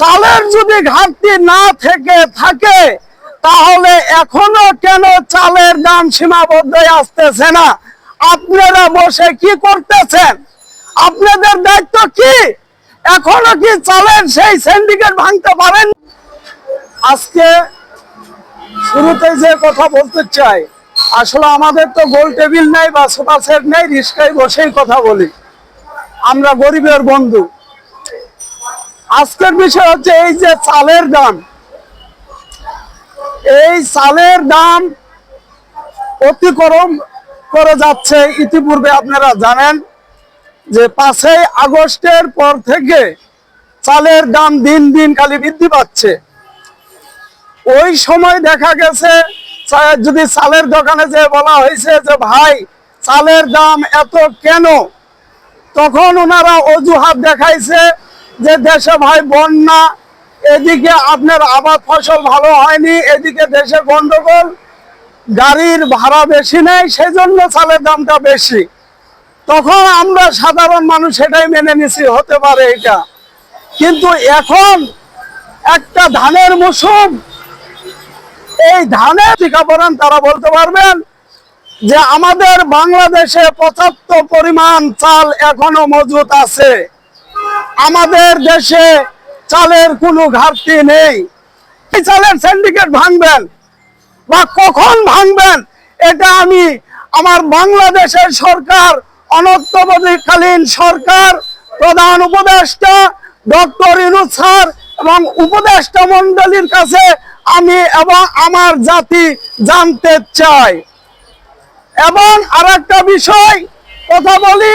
চালের যদি ঘাটতি না থেকে থাকে, তাহলে এখনও কেন চালের দাম সীমাবদ্ধ আসতেছে না? আপনারা বসে কি করতেছেন? আপনাদের দায়িত্ব কি? এখনও কি চালের সেই সিন্ডিকেট ভাঙতে পারেন? আজকে শুরুতে যে কথা বলতে চাই, আসলে আমাদের তো গোল টেবিল নাই বা সোফা সেট নাই, রিস্কায় বসেই কথা বলি। আমরা গরিবের বন্ধু। আজকের বিষয় হচ্ছে এই যে চালের দাম। এই চালের দাম অতিক্রম করে যাচ্ছে ইতিপূর্বে আপনারা জানেন যে পাঁচই আগস্টের পর থেকে চালের দাম দিন দিন খালি বৃদ্ধি পাচ্ছে। ওই সময় দেখা গেছে যদি চালের দোকানে যে বলা হয়েছে যে, ভাই, চালের দাম এত কেন? তখন ওনারা অজুহাত দেখাইছে যে দেশে ভাই বন্যা, এদিকে আপনার আবার ফসল ভালো হয়নি, এদিকে দেশে গন্ডগোল, গাড়ির ভাড়া বেশি নেই সেই জন্য চালের দামটা বেশি। তখন আমরা সাধারণ মানুষ সেটাই মেনে নিছি, হতে পারে এটা। কিন্তু এখন একটা ধানের মৌসুম, এই ধানের টিকাপড়ান তারা বলতে পারবেন যে আমাদের বাংলাদেশে পঁচাত্তর পরিমাণ চাল এখনও মজুত আছে। আমাদের দেশে চালের কোনো ঘাটতি নেই। এই চালের সিন্ডিকেট ভাঙবেন বা কখন ভাঙবেন, এটা আমি আমার বাংলাদেশের সরকার অনন্তবর্তীকালীন সরকার, প্রধান উপদেষ্টা ডক্টর ইনুস স্যার এবং উপদেষ্টা মন্ডলীর কাছে আমি এবং আমার জাতি জানতে চাই। এবং আরেকটা বিষয়, কথা বলি